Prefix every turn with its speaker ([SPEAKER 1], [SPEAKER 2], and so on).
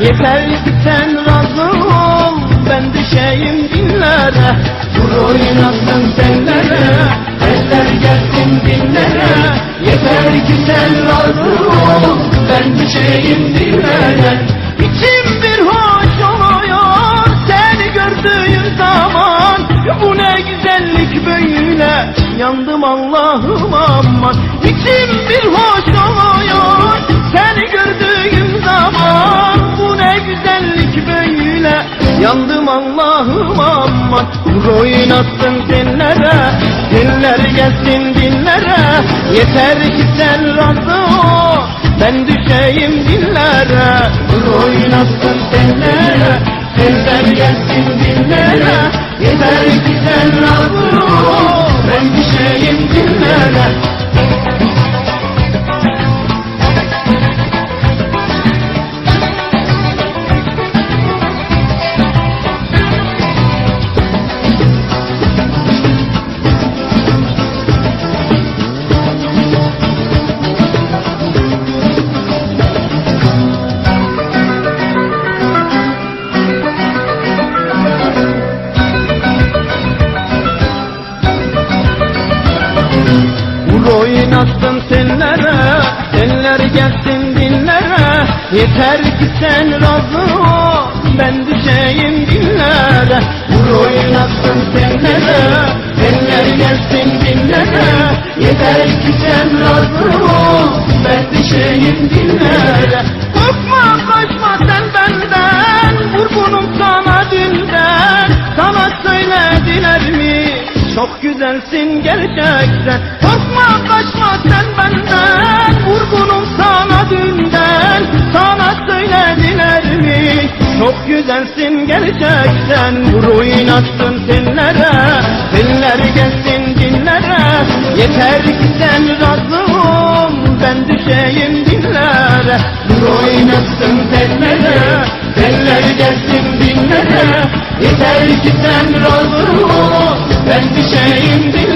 [SPEAKER 1] Yeter ki sen razı ol Ben düşeyim dillere Vur oynatsın tellere Eller gelsin dillere Yeter ki sen razı ol Ben düşeyim dillere İçim bir hoş oluyor Seni gördüğüm zaman. Bu ne güzellik böyle Yandım Allah'ım aman Allah'ım aman Vur oynatsın dillere Diller gelsin dillere Yeter ki sen razı ol Ben düşeyim dillere. Vur oynatsın dillere Diller gelsin dillere Yeter ki gelsin dillere Yeter ki sen razı ol Ben düşeyim dillere Vur oynatsın tellere Teller gelsin dillere Yeter ki sen razı ol Ben düşeyim dillere Korkma kaçma sen benden Vurgunum sana dünden. Sana söylediler mi? Çok güzelsin gerçekten. Korkma kaçma Çok güzelsin gerçekten Vur oynatsın tellere Teller gelsin dillere Yeter ki sen razı ol Ben düşeyim dillere Vur oynatsın tellere Teller gelsin dillere Yeter ki sen razı ol Ben düşeyim dillere